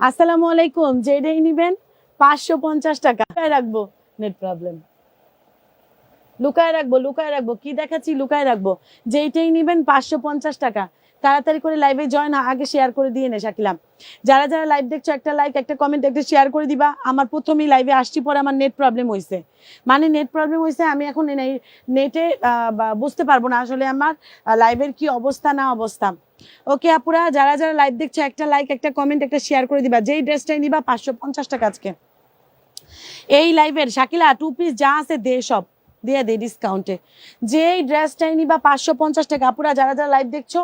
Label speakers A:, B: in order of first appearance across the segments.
A: আসসালামু আলাইকুম, যেটাই নিবেন, পাঁচশো পঞ্চাশ টাকা। রাখব, নেট প্রবলেম। লুকায় রাখব লুকায় রাখব, কি দেখাচ্ছি, লুকায় রাখব। যেইটাই নিবেন, পাঁচশো পঞ্চাশ টাকা। তাড়াতাড়ি করে লাইভে জয়েন আগে শেয়ার করে দিয়ে নে শাকিলাম যারা যারা লাইভ দেখছ, একটা লাইক একটা কমেন্ট একটা শেয়ার করে দিবা। আমার প্রথমেই লাইভে আসছি পরে আমার নেট প্রবলেম হয়েছে মানে নেট প্রবলেম হয়েছে আমি এখন নেটে বুঝতে পারব না আসলে আমার লাইভের কি অবস্থা, না অবস্থা। ওকে আপুরা, যারা যারা লাইভ দেখছ, একটা লাইক একটা কমেন্ট একটা শেয়ার করে দিবা। যেই ড্রেসটাই নিবা, পাঁচশো পঞ্চাশ টাকা আজকে। এই লাইভের শাকিলা টু পিস যা আছে, দে সব। দিয়ে দে ডিসকাউন্টে যেই ড্রেসটাই নিবা পাঁচশো পঞ্চাশ টাকা, আপুরা যারা যারা লাইভ দেখছ,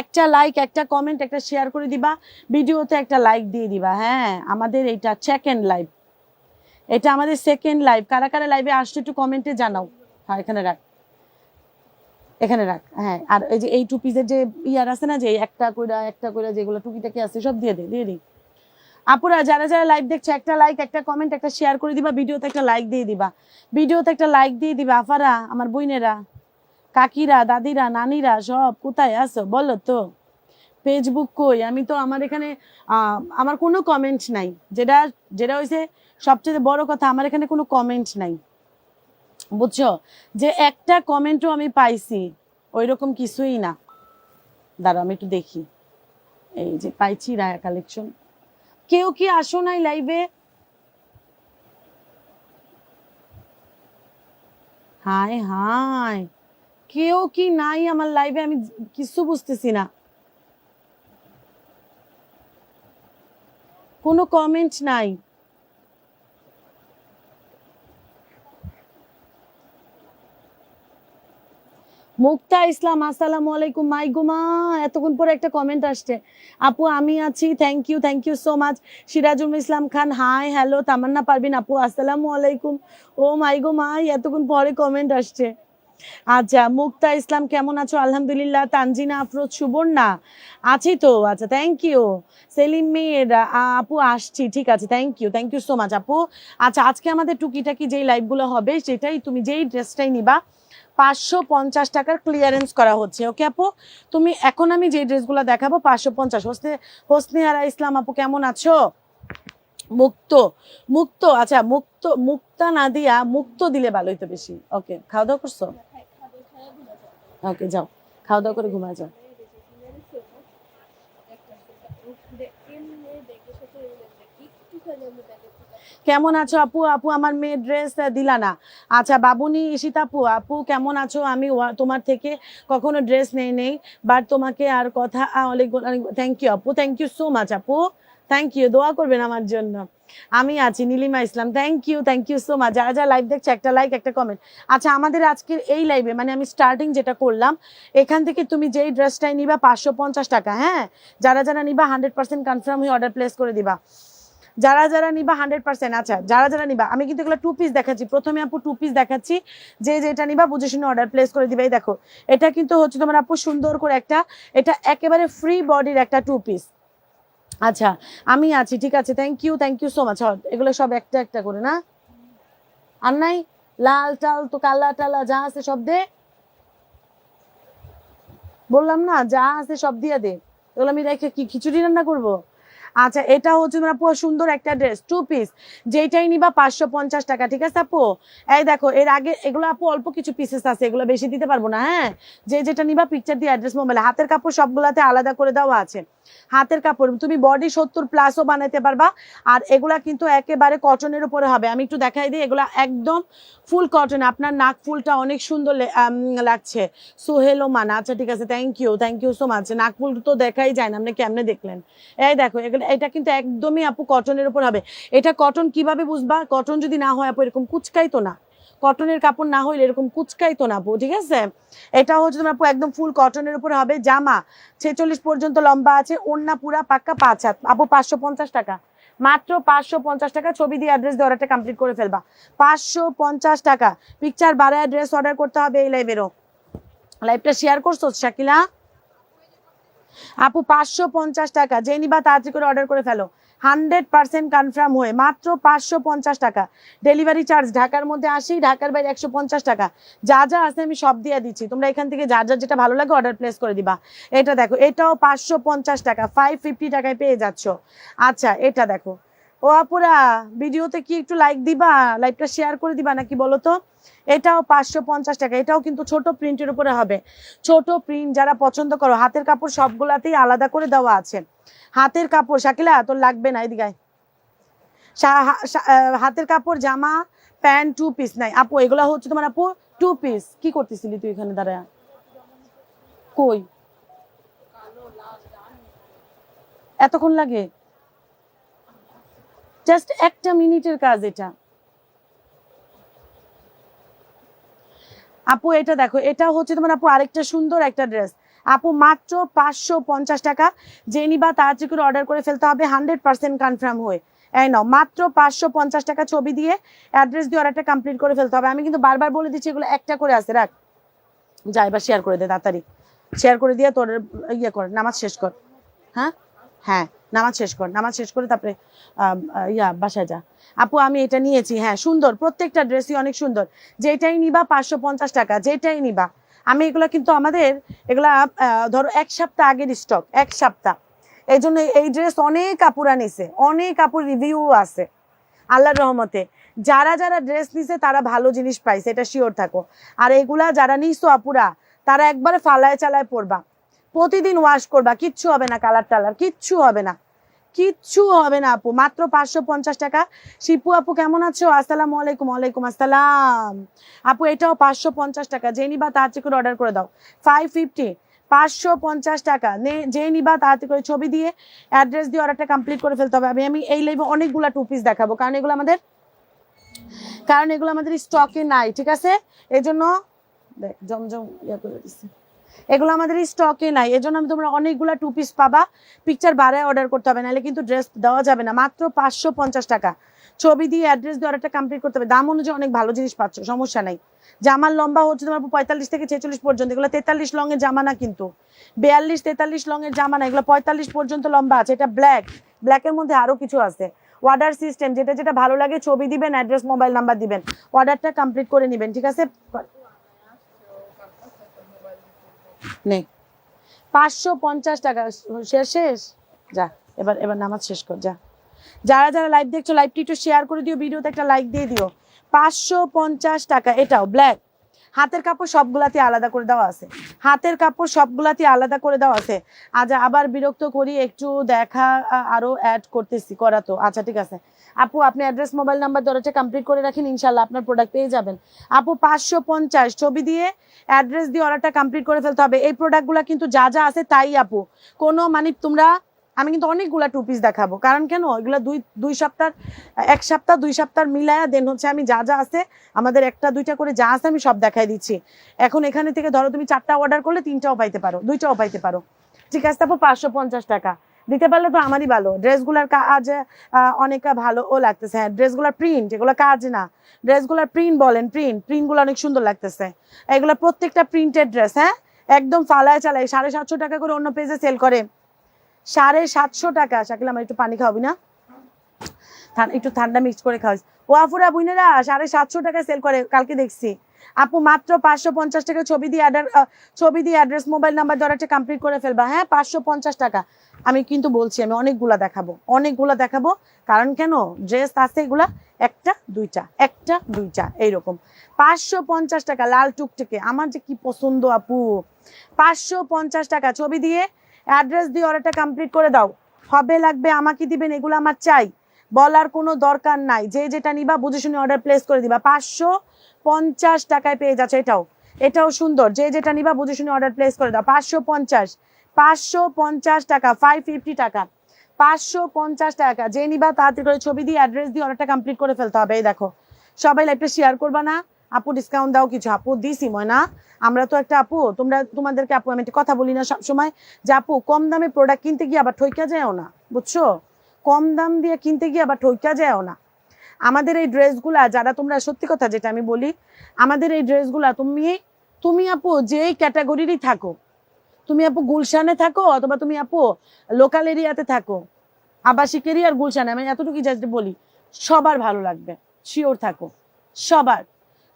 A: একটা লাইক একটা কমেন্ট একটা শেয়ার করে দিবা। ভিডিওতে একটা লাইক দিয়ে দিবা হ্যাঁ আমাদের এইটা সেকেন্ড লাইভ এটা আমাদের সেকেন্ড লাইভ কারা কারা লাইভে আসছো একটু কমেন্টে জানাও। হ্যাঁ এখানে রাখ। এখানে রাখ হ্যাঁ আর এই যে এই টু পিসের যে ইয়ার আছে না, যে একটা কইরা একটা কইরা যেগুলো টুকিটাকি আছে, সব দিয়ে দে, দিয়ে দিই। আপুরা, যারা যারা লাইভ দেখছ, একটা লাইক একটা কমেন্ট একটা শেয়ার করে দিবা, ভিডিওতে একটা লাইক দিয়ে দিবা। ভিডিওতে একটা লাইক দিয়ে দিবা, আফারা, আমার বইনেরা কাকিরা, দাদিরা, নানিরা, সব, কোথায় আছো? বলো তো। ফেসবুক কই? আমি তো আমার এখানে আমার কোনো কমেন্ট নাই। যেটা যেটা হয়েছে সবচেয়ে বড় কথা, আমার এখানে কোনো কমেন্ট নাই। বুঝছ? যে একটা কমেন্টও আমি পাইছি ওই রকম কিছুই না। দাঁড়া আমি একটু দেখি। এই যে পাইছি, রায়া কালেকশন কেউ কি আসো নাই লাইভে হায় হায়। কেউ কি নাই আমার লাইভে আমি কিছু বুঝতেছি না। কোনো কমেন্ট নাই। মুক্তা ইসলাম, আসসালামু আলাইকুম, মাই গুমা। এতক্ষণ পরে একটা কমেন্ট আসছে। আপু, আমি আছি thank you thank you so much Sirajul Islam Khan hi hello Tamanna Parvin আপু, আসসালামু আলাইকুম। ও মাই গো মাই এতক্ষণ পরে কমেন্ট আসছে। আচ্ছা মুক্তা ইসলাম, কেমন আছো? আলহামদুলিল্লাহ, তানজিনা, আফরোজ, সুবর্ণা। আছি তো আচ্ছা থ্যাংক ইউ সেলিম মেয়ের আপু, আসছি, ঠিক আছে thank you thank you so much আপু। আচ্ছা আজকে আমাদের টুকিটাকি যেই লাইভগুলো হবে, সেটাই তুমি যেই ড্রেসটাই নিবা পাঁচশো পঞ্চাশ টাকার ক্লিয়ারেন্স করা হচ্ছে। ওকে আপু? তুমি এখন আমি যে ড্রেসগুলো দেখাবো, পাঁচশো পঞ্চাশ। হোসনে আরা ইসলাম আপু, কেমন আছো? মুক্ত মুক্ত আচ্ছা মুক্ত, মুক্তা না দিয়া মুক্ত দিলে ভালো হইতো বেশি। ওকে খাওয়া দাওয়া করছ? ওকে যাও, খাওয়া দাওয়া করে ঘুমা যাও। কেমন আছো আপু? আপু, আমার মেয়ের ড্রেস দিলা না আচ্ছা বাবুনি, ঈশিতা আপু আপু, কেমন আছো? আমি তোমার থেকে কখনো ড্রেস নেই নেই বাট তোমাকে আর কথা অনেক থ্যাংক ইউ আপু থ্যাংক ইউ সো মাচ আপু। থ্যাংক ইউ দোয়া করবেন আমার জন্য। আমি আছি Nilima Islam. Thank you thank you so much যারা যারা লাইভ দেখছে, একটা লাইক একটা কমেন্ট আচ্ছা আমাদের আজকের এই লাইভে মানে আমি স্টার্টিং যেটা করলাম, এখান থেকে তুমি যেই ড্রেসটাই নিবা, পাঁচশো পঞ্চাশ টাকা হ্যাঁ? যারা যারা নিবা হান্ড্রেড পার্সেন্ট কনফার্ম হয়ে অর্ডার প্লেস করে দিবা। যারা যারা নিবা হান্ড্রেড পার্সেন্ট আচ্ছা যারা যারা নিবা, আমি কিন্তু এগুলো টু পিস দেখাচ্ছি। প্রথমে আপু টু পিস দেখাচ্ছি। যে যেটা নিবা, বুঝে শুনে অর্ডার প্লেস করে দিবে। দেখো, এটা কিন্তু হচ্ছে তোমার আপু সুন্দর করে একটা, এটা একেবারে ফ্রি বডির একটা টু পিস আচ্ছা আমি আছি, ঠিক আছে thank you thank you so much এগুলো সব একটা একটা করে, না? আর নাই? লাল টাল তো কালা টালা, যা আছে সব দে। বললাম না, যা আছে সব দিয়ে দে। এগুলো আমি রেখে কি খিচুড়ি রান্না করব? আচ্ছা এটা হচ্ছে তোমার আপু সুন্দর একটা ড্রেস টু পিস যেটাই নিবা পাঁচশো পঞ্চাশ টাকা, ঠিক আছে আপু? এই দেখো, এর আগে এগুলো আপু অল্প কিছু পিসেস আছে, এগুলো বেশি দিতে পারব না হ্যাঁ? যে যেটা নিবা পিকচার দিয়ে অ্যাড্রেস মোবাইলে। হাতের কাপড় সবগুলাতে আলাদা করে দেওয়া আছে। হাতের কাপড়, তুমি বডি সত্তর প্লাসও বানাইতে পারবা। আর এগুলা কিন্তু একেবারে কটনের উপরে হবে। আমি একটু দেখাই দিই, এগুলা একদম ফুল কটন আপনার নাক ফুলটা অনেক সুন্দর লাগছে। সোহেলো মানা। আচ্ছা ঠিক আছে thank you thank you so much নাক ফুল তো দেখাই যায় না, আপনি কেমনে দেখলেন? এই দেখো, এগুলো এটা কিন্তু একদমই আপু কটনের উপর হবে। এটা কটন কীভাবে বুঝবা? কটন যদি না হয় আপু, এরকম কুচকাই তো না। কটনের কাপড় না হইলে এরকম কুচকাই তো না আপু, ঠিক আছে? এটা হচ্ছে তোমার আপু একদম ফুল কটনের উপরে হবে। জামা, ছেচল্লিশ পর্যন্ত লম্বা আছে ওন্না পুরা পাক্কা পাঁচ হাত। আপু পাঁচশো পঞ্চাশ টাকা। মাত্র পাঁচশো পঞ্চাশ টাকা, ছবি দিয়ে অ্যাড্রেস দিয়ে কমপ্লিট করে ফেলবা। পাঁচশো পঞ্চাশ টাকা। পিকচার বাড়া অ্যাড্রেস অর্ডার করতে হবে এই লাইভেরও লাইভটা শেয়ার করছ শাকিলা আপু, পাঁচশো পঞ্চাশ টাকা। যে নিবা তাড়াতাড়ি করে অর্ডার করে ফেলো। হান্ড্রেড পার্সেন্ট কনফার্ম হয়ে মাত্র পাঁচশো পঞ্চাশ টাকা। ডেলিভারি চার্জ ঢাকার মধ্যে আসি ঢাকার বাইরে একশো পঞ্চাশ টাকা। যা যা আছে আমি সব দিয়ে দিচ্ছি। তোমরা এখান থেকে যা যা যেটা ভালো লাগে অর্ডার প্লেস করে দিবা। এটা দেখো, এটাও পাঁচশো পঞ্চাশ টাকা। ফাইভ ফিফটি টাকায় পেয়ে যাচ্ছ। আচ্ছা এটা দেখো। ও আপুরা, ভিডিওতে কি একটু লাইক দিবা? লাইকটা শেয়ার করে দিবা নাকি বলো তো? এটাও পাঁচশো পঞ্চাশ টাকা, এটাও কিন্তু ছোট প্রিন্টের উপরে হবে। ছোট প্রিন্ট যারা পছন্দ করো, হাতের কাপড় সবগুলাতেই আলাদা করে দেওয়া আছে। হাতের কাপড়, শাকিলা, তোর লাগবে না এদিকে হাতের কাপড়, জামা, প্যান্ট টু পিস নাই, আপু, এগুলা হচ্ছে তোমার আপু টু পিস কি করতেছিলি তুই এখানে দাঁড়া কই? এতক্ষণ লাগে? জাস্ট একটা মিনিটের কাজ এটা। আপু, এটা দেখো, এটা হচ্ছে তোমার আপু আরেকটা সুন্দর একটা ড্রেস। আপু, মাত্র পাঁচশো পঞ্চাশ টাকা। যে নিবা তাড়াতাড়ি করে অর্ডার করে ফেলতে হবে, হান্ড্রেড পার্সেন্ট কনফার্ম হয়ে। এই নাও, মাত্র পাঁচশো পঞ্চাশ টাকা ছবি দিয়ে অ্যাড্রেস দিয়ে অর্ডারটা কমপ্লিট করে ফেলতে হবে। আমি কিন্তু বারবার বলে দিচ্ছি, এগুলো একটা করে আছে, রাখ। যাই বা শেয়ার করে দে, তাড়াতাড়ি। শেয়ার করে দিয়ে তোর ইয়ে কর, নামাজ শেষ কর। হ্যাঁ? হ্যাঁ। নামাজ শেষ কর, নামাজ শেষ করে তারপরে ইয়া, বাসায় যা। আপু, আমি এটা নিয়েছি হ্যাঁ সুন্দর, প্রত্যেকটা ড্রেসই অনেক সুন্দর। যেটাই নিবা পাঁচশো পঞ্চাশ টাকা, যেটাই নিবা। আমি এগুলো কিন্তু আমাদের, এগুলা ধরো এক সপ্তাহ আগের স্টক এক সপ্তাহ। এই জন্য এই ড্রেস অনেক কাপুরা নিছে, অনেক কাপুর রিভিউ আছে। আল্লাহর রহমতে, যারা যারা ড্রেস নিছে, তারা ভালো জিনিস পাইছে, এটা শিওর থাকো। আর এগুলা যারা নিছো আপুরা, তারা একবারে ফালায় চালায় পড়বা প্রতিদিন ওয়াশ করবা, কিচ্ছু হবে না কালার টালার কিচ্ছু হবে না। কিচ্ছু হবে না আপু। মাত্র পাঁচশো পঞ্চাশ টাকা। শিপু আপু, কেমন আছো? আসসালামু আলাইকুম আলাইকুম আসসালাম। আপু, এটাও পাঁচশো পঞ্চাশ টাকা। যে নিবা তাড়াতাড়ি করে অর্ডার করে দাও। ফাইভ ফিফটি পাঁচশো পঞ্চাশ টাকা। যে নিবা তাড়াতাড়ি করে ছবি দিয়ে অ্যাড্রেস দিয়ে অর্ডারটা কমপ্লিট করে ফেলতে হবে। আমি আমি এই লাইভে অনেকগুলো টু পিস দেখাবো। কারণ এগুলো আমাদের, কারণ এগুলো আমাদের স্টকে নাই, ঠিক আছে? এই জন্য দেখ, জমজম ইয়া করে দিচ্ছে এগুলো আমাদের স্টকে নাই। এজন্য আমি তোমরা অনেকগুলা টু পিস পাবা। পিকচার বাড়ায় অর্ডার করতে হবে, নাহলে কিন্তু ড্রেস দেওয়া যাবে না। মাত্র পাঁচশো পঞ্চাশ টাকা। ছবি দিয়ে অ্যাড্রেস দিয়ে অর্ডারটা কমপ্লিট করতে হবে। দাম অনুযায়ী অনেক ভালো জিনিস পাচ্ছ, সমস্যা নাই। জামার লম্বা হচ্ছে তোমার পঁয়তাল্লিশ থেকে ছেচল্লিশ পর্যন্ত। এগুলো তেতাল্লিশ লঙের জামা না কিন্তু। বিয়াল্লিশ, তেতাল্লিশ লঙের জামা না। এগুলো পঁয়তাল্লিশ পর্যন্ত লম্বা আছে। এটা ব্ল্যাক ব্ল্যাকের মধ্যে আরও কিছু আছে। অর্ডার সিস্টেম যেটা যেটা ভালো লাগে, ছবি দিবেন অ্যাড্রেস মোবাইল নাম্বার দিবেন। অর্ডারটা কমপ্লিট করে নেবেন, ঠিক আছে? নেই পাঁচশো পঞ্চাশ টাকা। শেষ শেষ? যা, এবার এবার নামাজ শেষ কর, যা। যারা যারা লাইভ দেখছ লাইভটি একটু শেয়ার করে দিও ভিডিওতে একটা লাইক দিয়ে দিও। পাঁচশো পঞ্চাশ টাকা, এটাও ব্ল্যাক হাতের কাপড় সবগুলাতে আলাদা করে দেওয়া আছে। হাতের কাপড় সবগুলাতে আলাদা করে দেওয়া আছে। আজ আবার বিরক্ত করি, একটু দেখা আরও অ্যাড করতেছি, করা তো। আচ্ছা ঠিক আছে। আপু, আপনি অ্যাড্রেস মোবাইল নাম্বার দরজা কমপ্লিট করে রাখেন ইনশাল্লাহ আপনার প্রোডাক্ট পেয়ে যাবেন। আপু, পাঁচশো পঞ্চাশ, ছবি দিয়ে অ্যাড্রেস দিয়ে অর্ডারটা কমপ্লিট করে ফেলতে হবে। এই প্রোডাক্টগুলো কিন্তু যা যা আছে তাই, আপু। কোনো মানে তোমরা আমি কিন্তু অনেকগুলা টু পিস দেখাবো। কারণ কেন? এগুলো দুই দুই সপ্তাহ এক সপ্তাহ দুই সপ্তাহ মিলায়া দেন হচ্ছে আমি যা যা আছে আমাদের একটা দুইটা করে যা আছে আমি সব দেখাই দিচ্ছি। এখন এখানে থেকে ধরো তুমি চারটা অর্ডার করলে তিনটাও পাইতে পারো দুইটাও পাইতে পারো। ঠিক আছে তারপর পাঁচশো পঞ্চাশ টাকা। দিতে পারলে তো আমারই ভালো। ড্রেসগুলার কাজ আহ, অনেক ভালো ও লাগতেছে। হ্যাঁ ড্রেসগুলার প্রিন্ট এগুলো কাজ না। ড্রেসগুলার প্রিন্ট বলেন প্রিন্ট প্রিন্টগুলো অনেক সুন্দর লাগতেছে। এগুলো প্রত্যেকটা প্রিন্টেড ড্রেস হ্যাঁ? একদম ফালায় চালায় সাড়ে সাতশো টাকা করে অন্য পেজে সেল করে। সাড়ে সাতশো টাকা। শাকিল আমার একটু পানি খাওয়াবি না? একটু ঠান্ডা মিক্স করে খাওয়াস। ও বুইনেরা, সাড়ে সাতশো টাকা সেল করে, কালকে দেখছি। আপু, মাত্র পাঁচশো পঞ্চাশ টাকা ছবি দিয়ে অ্যাডার ছবি দিয়ে অ্যাড্রেস মোবাইল নাম্বার দ্বারা কমপ্লিট করে ফেলবা। হ্যাঁ পাঁচশো পঞ্চাশ টাকা। আমি কিন্তু বলছি, আমি অনেকগুলা দেখাবো। অনেকগুলা দেখাবো। কারণ কেন? ড্রেস আছে এগুলা, একটা, দুইটা একটা, দুইটা, এইরকম। পাঁচশো পঞ্চাশ টাকা লাল টুকটুকে। আমার যে কি পছন্দ, আপু। পাঁচশো পঞ্চাশ টাকা ছবি দিয়ে অ্যাড্রেস দিয়ে অর্ডারটা কমপ্লিট করে দাও। হবে লাগবে, আমাকে দিবেন, এগুলো আমার চাই। বলার কোনো দরকার নাই। যে যেটা নিবা, বুঝে শুনে অর্ডার প্লেস করে দিবা। পাঁচশো পঞ্চাশ টাকায় পেয়ে যাচ্ছে এটাও। এটাও সুন্দর। যে যেটা নিবা, বুঝে শুনে অর্ডার প্লেস করে দাও। পাঁচশো পঞ্চাশ। পাঁচশো পঞ্চাশ টাকা ফাইভ ফিফটি টাকা। পাঁচশো পঞ্চাশ টাকা। যে নিবা, তাড়াতাড়ি করে ছবি দিয়ে অ্যাড্রেস দিয়ে অর্ডারটা কমপ্লিট করে ফেলতে হবে। এই দেখো, সবাই লাইভটা শেয়ার করবা না। আপু ডিসকাউন্ট দাও কিছু, আপু দিছি ময়না। আমরা তো একটা আপু, তোমরা, তোমাদেরকে আপু, আমি একটা কথা বলি না সবসময় যে আপু, কম দামে প্রোডাক্ট কিনতে গিয়ে আবার ঠইকা যায়ও না, বুঝছ? কম দাম দিয়ে কিনতে গিয়ে আবার ঠইকা যায়ও না। আমাদের এই ড্রেসগুলা, যারা তোমরা, সত্যি কথা যেটা আমি বলি, আমাদের এই ড্রেসগুলা, তুমি তুমি আপু যেই ক্যাটাগরিরই থাকো, তুমি আপু গুলশানে থাকো অথবা তুমি আপু লোকাল এরিয়াতে থাকো, আবাসিক এরিয়ার গুলশানে, আমি এতটুকু জাস্ট বলি, সবার ভালো লাগবে শিওর থাকো, সবার।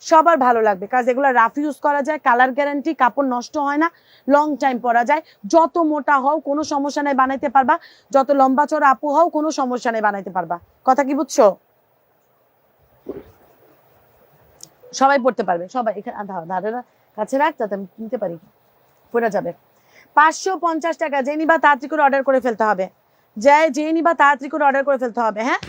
A: সবার ভালো লাগবে। কাজ এগুলো রাফ ইউজ করা যায় কালার গ্যারান্টি কাপড় নষ্ট হয় না লং টাইম পরা যায়। যত মোটা হও, কোনো সমস্যা নেই, বানাইতে পারবা। যত লম্বা চড়া আপু হও, কোনো সমস্যা নেই, বানাইতে পারবা। কথা কি বুঝছ? সবাই পড়তে পারবে। সবাই এখানে কাছে রাখ, যাতে আমি নিতে পারি। পড়ে যাবে। পাঁচশো পঞ্চাশ টাকা, যে নিবা তাড়াতাড়ি করে অর্ডার করে ফেলতে হবে। যে যে নিবা তাড়াতাড়ি করে অর্ডার করে ফেলতে হবে হ্যাঁ?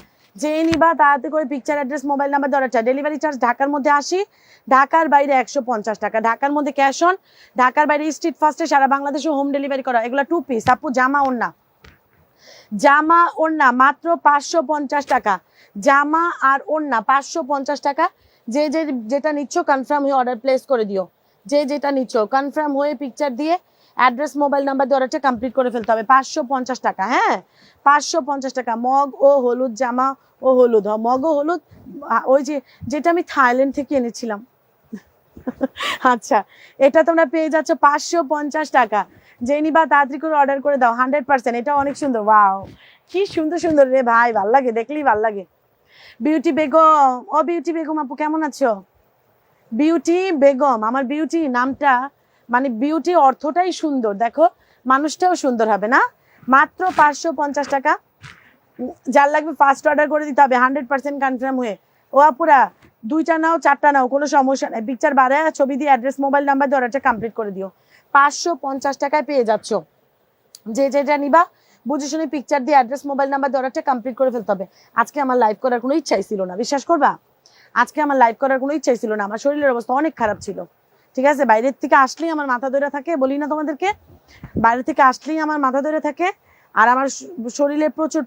A: যে নিবা, তাড়াতাড়ি করে পিকচার অ্যাড্রেস মোবাইল নাম্বার দেওয়ার চাই ডেলিভারি চার্জ ঢাকার মধ্যে আসি ঢাকার বাইরে একশো পঞ্চাশ টাকা। ঢাকার মধ্যে ক্যাশ অন ঢাকার বাইরে স্ট্রিট ফার্স্টে সারা বাংলাদেশে হোম ডেলিভারি করা। এগুলো টু পিস আপু, জামা, ওড়না। জামা, ওড়না, মাত্র পাঁচশো পঞ্চাশ টাকা। জামা আর ওড়না, পাঁচশো পঞ্চাশ টাকা। যে যে যেটা নিচ্ছ কনফার্ম হয়ে অর্ডার প্লেস করে দিও। যে যেটা নিচ্ছ কনফার্ম হয়ে পিকচার দিয়ে অ্যাড্রেস মোবাইল নাম্বার দিয়ে অর্ডারটা কমপ্লিট করে ফেলতে হবে। পাঁচশো পঞ্চাশ টাকা হ্যাঁ? পাঁচশো পঞ্চাশ টাকা। মগ ও হলুদ জামা ও হলুদ। মগ ও হলুদ ওই যে, যেটা আমি থাইল্যান্ড থেকে এনেছিলাম। আচ্ছা এটা তোমরা পেয়ে যাচ্ছ পাঁচশো পঞ্চাশ টাকা। যে নিবা তাড়াতাড়ি করে অর্ডার করে দাও হান্ড্রেড পার্সেন্ট এটা অনেক সুন্দর ওয়াও কি সুন্দর সুন্দর রে ভাই, ভালো লাগে, দেখলেই ভালো লাগে। বিউটি বেগম ও বিউটি বেগম আপু, কেমন আছো? বিউটি বেগম আমার বিউটি নামটা মানে বিউটি অর্থটাই সুন্দর। দেখো, মানুষটাও সুন্দর হবে না? মাত্র পাঁচশো পঞ্চাশ টাকা। যার লাগবে ফার্স্ট অর্ডার করে দিতে হবে হান্ড্রেড পার্সেন্ট কনফার্ম হয়ে। ও আপুরা, দুইটা নাও, চারটা নাও, কোনো সমস্যা নেই। পিকচার বাড়ায় ছবি দিয়ে অ্যাড্রেস মোবাইল নাম্বার দিয়ে অর্ডারটা কমপ্লিট করে দিও। পাঁচশো পঞ্চাশ টাকায় পেয়ে যাচ্ছ। যে যেটা নিবা, বুঝে শুনে পিকচার দিয়ে অ্যাড্রেস মোবাইল নাম্বার দিয়ে অর্ডারটা কমপ্লিট করে ফেলতে হবে। আজকে আমার লাইভ করার কোনো ইচ্ছাই ছিল না। বিশ্বাস করবা? আজকে আমার লাইভ করার কোনো ইচ্ছাই ছিল না। আমার শরীরের অবস্থা অনেক খারাপ ছিল। ঠিক আছে? বাইরের থেকে আসলেই আমার মাথা ধরে থাকে, বলি না তোমাদেরকে? বাইরে থেকে আসলেই আমার মাথা ধরে থাকে আর আমার শরীরে প্রচুর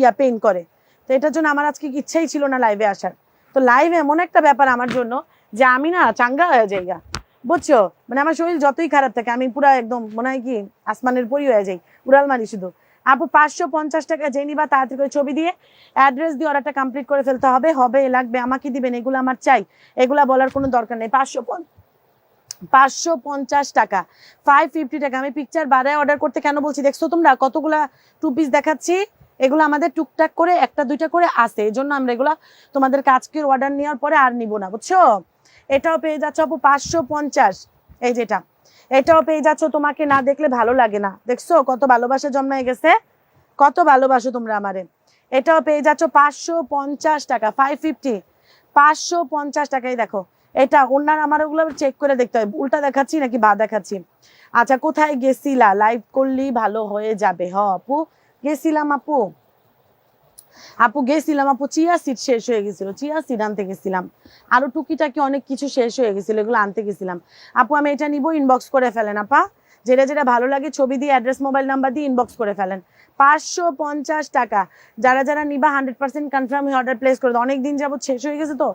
A: ইয়া পেইন করে। তো এটার জন্য আমার আজকে ইচ্ছাই ছিল না লাইভে আসার। তো লাইভ এমন একটা ব্যাপার আমার জন্য যে আমি না চাঙ্গা হয়ে যাই গা। বুঝছ? মানে আমার শরীর যতই খারাপ থাকে, আমি পুরো একদম মনে হয় কি, আসমানের পরি হয়ে যাই। উড়াল মারি শুধু। আপু পাঁচশো পঞ্চাশ টাকা যে নিবা তাড়াতাড়ি করে ছবি দিয়ে অ্যাড্রেস দিয়ে অর্ডারটা কমপ্লিট করে ফেলতে হবে হবে, লাগবে, আমাকে দিবেন, এগুলো আমার চাই। এগুলা বলার কোনো দরকার নেই। পাঁচশো পাঁচশো পঞ্চাশ টাকা। ফাইভ ফিফটি টাকা। আমি পিকচার বাড়ায় অর্ডার করতে কেন বলছি? দেখছ তোমরা? কতগুলা টু পিস দেখাচ্ছি। এগুলো আমাদের টুকটাক করে, একটা দুইটা করে আসে এই জন্য আমরা এগুলা তোমাদের আজকের অর্ডার নেওয়ার পরে আর নিব না, বুঝছ? এটাও পেয়ে যাচ্ছ আপু পাঁচশো পঞ্চাশ। এই যেটা এটাও পেয়ে যাচ্ছ তোমাকে না দেখলে ভালো লাগে না। দেখছ? কত ভালোবাসা জন্মায় গেছে। কত ভালোবাসো তোমরা আমারে। এটাও পেয়ে যাচ্ছ পাঁচশো পঞ্চাশ টাকা ফাইভ ফিফটি পাঁচশো পঞ্চাশ টাকাই দেখো। এটা ওনার আমার ওগুলো চেক করে দেখতে হয় উল্টা দেখাচ্ছি নাকি বা দেখাচ্ছি? আচ্ছা কোথায় গেছিলা? লাইভ করলেই ভালো হয়ে যাবে। হ, আপু। গেছিলাম, আপু। আপু, গেছিলাম, আপু। চিয়া সিট শেষ হয়ে গেছিল। চিয়া সিট আনতে গেছিলাম। আরও টুকিটাকি অনেক কিছু শেষ হয়ে গেছিল, এগুলো আনতে গেছিলাম। আপু, আমি এটা নিবো ইনবক্স করে ফেলেন, আপা। যেটা যেটা ভালো লাগে ছবি দিয়ে অ্যাড্রেস মোবাইল নাম্বার দিয়ে ইনবক্স করে ফেলেন। পাঁচশো পঞ্চাশ টাকা। যারা যারা নিবা hundred percent confirm order place করে অনেক দিন যাবত শেষ হয়ে গেছে তো।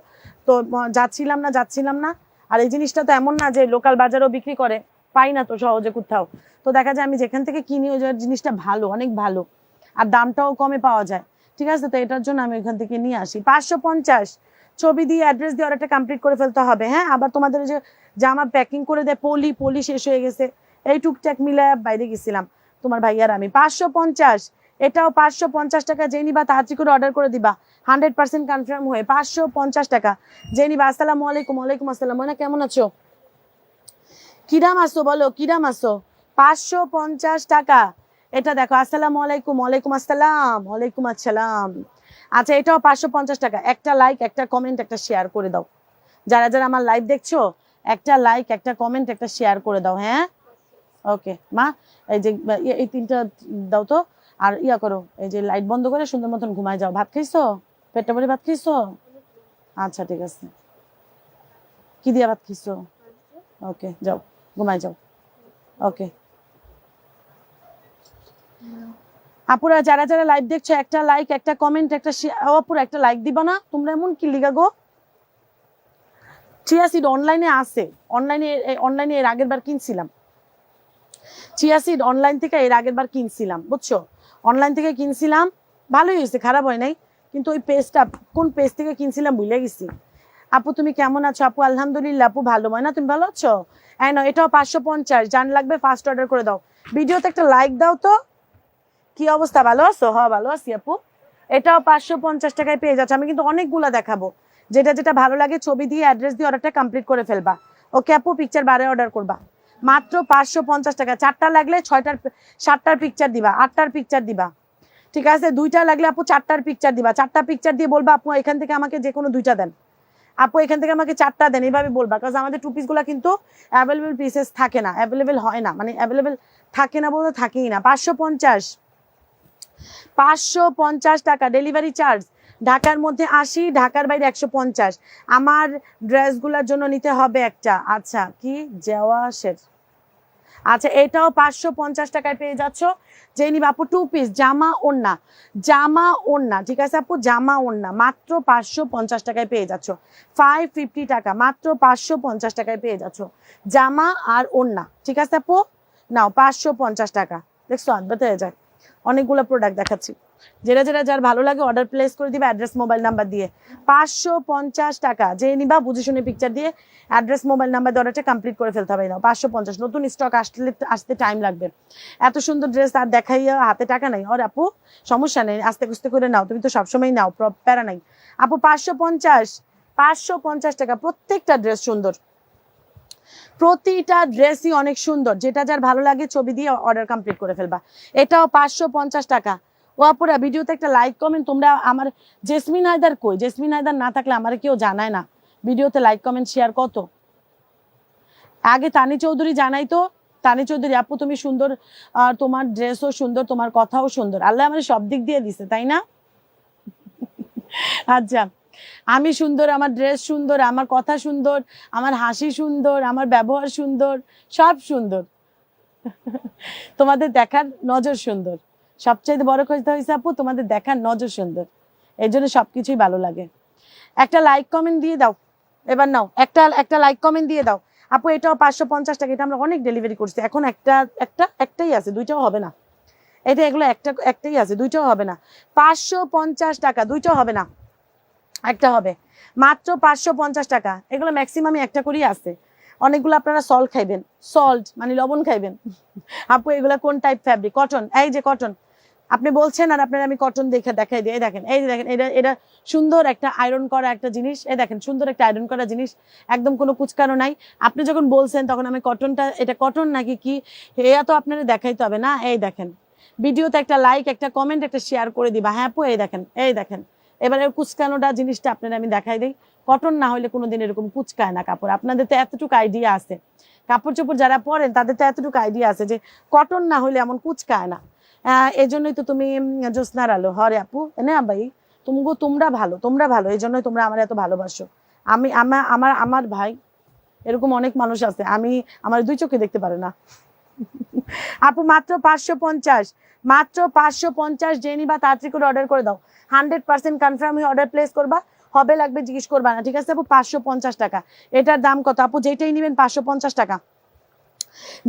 A: তো যাচ্ছিলাম না যাচ্ছিলাম না। আর এই জিনিসটা তো এমন না যে লোকাল বাজারও বিক্রি করে। পাই না তো সহজে কোথাও। তো দেখা যায় আমি যেখান থেকে কিনি, ওই জিনিসটা ভালো, অনেক ভালো। আর দামটাও কমে পাওয়া যায়। ঠিক আছে? তো এটার জন্য আমি ওইখান থেকে নিয়ে আসি। পাঁচশো পঞ্চাশ। ছবি দিয়ে অ্যাড্রেস দিয়ে অর্ডারটা কমপ্লিট করে ফেলতে হবে। হ্যাঁ? আবার তোমাদের যে, জামা প্যাকিং করে দেয়, পলি পলি শেষ হয়ে গেছে। এই টুকটাক মিলে বাইরে গেছিলাম। তোমার ভাইয়ার আমি। পাঁচশো পঞ্চাশ। এটাও পাঁচশো পঞ্চাশ টাকা। যে নিবা তাড়াতাড়ি করে অর্ডার করে দিবা। হান্ড্রেড পার্সেন্ট কনফার্ম হয়ে পাঁচশো পঞ্চাশ টাকা। যে নিবা, আসসালামু আলাইকুম, ওয়ালাইকুম আসসালাম। মনে কেমন আছো? কিরাম আসো বলো? কিরাম আসো পাঁচশো পঞ্চাশ টাকা। এটা দেখো, আসসালামু আলাইকুম, ওয়ালাইকুম আসসালাম ওয়ালাইকুম আসসালাম। আচ্ছা এটাও পাঁচশো পঞ্চাশ টাকা। একটা লাইক একটা কমেন্ট একটা শেয়ার করে দাও। যারা যারা আমার লাইভ দেখছ, একটা লাইক একটা কমেন্ট একটা শেয়ার করে দাও হ্যাঁ? ওকে মা, এই যে এই তিনটা দাও তো। আর ইয়া করো, এই যে লাইট বন্ধ করে সুন্দর মতন ঘুমায় যাও। ভাত খাইছো? পেটটা ভরে ভাত খাইছো? আচ্ছা ঠিক আছে। কি দিয়া ভাত খাইছো? ওকে যাও, ঘুমায় যাও। ওকে আপুরা, যারা যারা লাইভ দেখছ, একটা লাইক একটা কমেন্ট একটা আপুরা, একটা লাইক দিবা না? তোমরা এমন কি লিগা গো? চিয়া সিড অনলাইনে আছে। অনলাইনে অনলাইনে এর আগের বার কিনছিলাম। চিয়া সিড অনলাইন থেকে এর আগের বার কিনছিলাম, বুঝছ? অনলাইন থেকে কিনছিলাম, ভালোই হয়েছে, খারাপ হয় নাই, কিন্তু ওই পেজটা কোন পেজ থেকে কিনছিলাম ভুলে গেছি। আপু, তুমি কেমন আছো? আপু, আলহামদুলিল্লাহ, আপু ভালো ময় না তুমি ভালো আছো? হ্যাঁ না এটাও পাঁচশো পঞ্চাশ জান লাগবে ফার্স্ট অর্ডার করে দাও। ভিডিওতে একটা লাইক দাও তো। কি অবস্থা, ভালো আছো? হ্যাঁ ভালো আছি, আপু। এটাও পাঁচশো পঞ্চাশ টাকায় পেয়ে যাচ্ছে। আমি কিন্তু অনেকগুলা দেখাবো। যেটা যেটা ভালো লাগে, ছবি দিয়ে অ্যাড্রেস দিয়ে অর্ডারটা কমপ্লিট করে ফেলবা। ওকে আপু পিকচার বারে অর্ডার করবা। মাত্র পাঁচশো পঞ্চাশ টাকা। চারটা লাগলে ছয়টার সাতটার পিকচার দিবা, আটটার পিকচার দিবা। ঠিক আছে? দুইটা লাগলে আপু চারটার পিকচার দিবা। চারটা পিকচার দিয়ে বলবা, আপু, এখান থেকে আমাকে যে কোনো দুইটা দেন। আপু, এখান থেকে আমাকে চারটা দেন এইভাবে বলবা। কারণ আমাদের টু পিসগুলো কিন্তু অ্যাভেলেবেল পিসেস থাকে না অ্যাভেলেবেল হয় না। মানে অ্যাভেলেবেল থাকে না বলতে থাকেই না। পাঁচশো পঞ্চাশ। পাঁচশো পঞ্চাশ টাকা ডেলিভারি চার্জ ঢাকার মধ্যে আশি, ঢাকার বাইরে একশো পঞ্চাশ। আমার ড্রেসগুলোর জন্য নিতে হবে একটা। আচ্ছা কি? জেওয়াশের। আচ্ছা এটাও পাঁচশো পঞ্চাশ টাকায় পেয়ে যাচ্ছ। যে নিবা আপু টু পিস জামা, ওড়না। জামা, ওড়না, ঠিক আছে আপু? জামা, ওড়না, মাত্র পাঁচশো পঞ্চাশ টাকায় পেয়ে যাচ্ছ। ফাইভ ফিফটি টাকা, মাত্র পাঁচশো পঞ্চাশ টাকায় পেয়ে যাচ্ছ। জামা আর ওড়না, ঠিক আছে আপু? নাও, পাঁচশো পঞ্চাশ টাকা। দেখছ হয়ে যায়। অনেকগুলো প্রোডাক্ট দেখাচ্ছি। যেটা যেটা যার ভালো লাগে অর্ডার প্লেস করে দিবে অ্যাড্রেস মোবাইল নাম্বার দিয়ে। পাঁচশো পঞ্চাশ টাকা, যে নিবা বুঝে শুনে পিকচার দিয়ে অ্যাড্রেস মোবাইল নাম্বার দিয়ে অর্ডারটা কমপ্লিট করে ফেলতে হবে নাও, পাঁচশো পঞ্চাশ। নতুন স্টক আসলে আসতে টাইম লাগবে। এত সুন্দর ড্রেস আর দেখাইয়া হাতে টাকা নাই। ওর আপু, সমস্যা নেই, আস্তে কুস্তে করে নাও। তুমি তো সবসময় নাও প্যারা নাই। আপু, পাঁচশো পঞ্চাশ পাঁচশো পঞ্চাশ টাকা, প্রত্যেকটা ড্রেস সুন্দর। প্রতিটা ড্রেসই অনেক সুন্দর। যেটা যার ভালো লাগে ছবি দিয়ে অর্ডার কমপ্লিট করে ফেলবা। এটাও পাঁচশো পঞ্চাশ টাকা। ও আপুরা ভিডিওতে একটা লাইক কমেন্ট তোমরা আমার জেসমিন হায়দার কই? জেসমিন হায়দার না থাকলে আমার কেউ জানায় না। ভিডিওতে লাইক কমেন্ট শেয়ার কত? আগে তানি চৌধুরী জানাই তো তানি চৌধুরী, আপু, তুমি সুন্দর আর তোমার ড্রেসও সুন্দর, তোমার কথাও সুন্দর। আল্লাহ আমার সব দিক দিয়ে দিছে, তাই না? আচ্ছা আমি সুন্দর, আমার ড্রেস সুন্দর, আমার কথা সুন্দর, আমার হাসি সুন্দর, আমার ব্যবহার সুন্দর, সব সুন্দর। তোমাদের দেখার নজর সুন্দর। সবচেয়ে বড় কথা হয়েছে আপু, তোমাদের দেখার নজর সুন্দর। এই জন্য সবকিছুই ভালো লাগে। একটা লাইক কমেন্ট দিয়ে দাও। এবার নাও, একটা একটা লাইক কমেন্ট দিয়ে দাও। আপু, এটাও পাঁচশো পঞ্চাশ টাকা, এটা আমরা অনেক ডেলিভারি করছি। এখন একটা একটা, একটাই আছে, দুইটাও হবে না। এটা এগুলো একটা, একটাই আছে, দুইটাও হবে না। পাঁচশো পঞ্চাশ টাকা, দুইটাও হবে না। একটা হবে। মাত্র পাঁচশো পঞ্চাশ টাকা। এগুলো ম্যাক্সিমামই একটা করেই আছে। অনেকগুলো আপনারা সল্ট খাইবেন। সল্ট মানে লবণ খাইবেন। আপু, এগুলো কোন টাইপ ফ্যাব্রিক কটন এই যে কটন আপনি বলছেন, আর আপনার আমি কটন দেখে দেখাই দিই। দেখেন, এই দেখেন, এটা এটা সুন্দর একটা আয়রন করা একটা জিনিস। এই দেখেন, সুন্দর একটা আয়রন করা জিনিস। একদম কোনো কুচকানো নাই। আপনি যখন বলছেন, তখন আমি কটনটা এটা কটন নাকি কি? এটা তো আপনারা দেখাইতে হবে না। এই দেখেন, ভিডিওতে একটা লাইক একটা কমেন্ট একটা শেয়ার করে দিবা। হ্যাঁ আপু, এই দেখেন এই দেখেন। এবারে কুচকানোটা জিনিসটা আপনারা আমি দেখাই দিই। কটন না হলে কোনোদিন এরকম কুচকায় না কাপড়। আপনাদের তো এতটুকু আইডিয়া আছে। কাপড় চোপড় যারা পরেন, তাদের তো এতটুকু আইডিয়া আছে যে কটন না হলে এমন কুচকায় না। আহ, এই জন্যই তো তুমি জ্যোৎস্নার আলো। হরে আপু না ভাই তুমগো তোমরা ভালো তোমরা ভালো এই জন্যই তোমরা আমার এত ভালোবাসো। আমি আমার আমার আমার ভাই এরকম অনেক মানুষ আছে আমি আমার দুই চোখে দেখতে পারে না। আপু মাত্র পাঁচশো পঞ্চাশ মাত্র পাঁচশো পঞ্চাশ যে নিবা তাড়াতাড়ি করে অর্ডার করে দাও। হান্ড্রেড পার্সেন্ট কনফার্ম হয়ে অর্ডার প্লেস করবা হবে লাগবে জিজ্ঞেস করবা না ঠিক আছে আপু? পাঁচশো পঞ্চাশ টাকা। এটার দাম কত? আপু যেটাই নেবেন পাঁচশো পঞ্চাশ টাকা।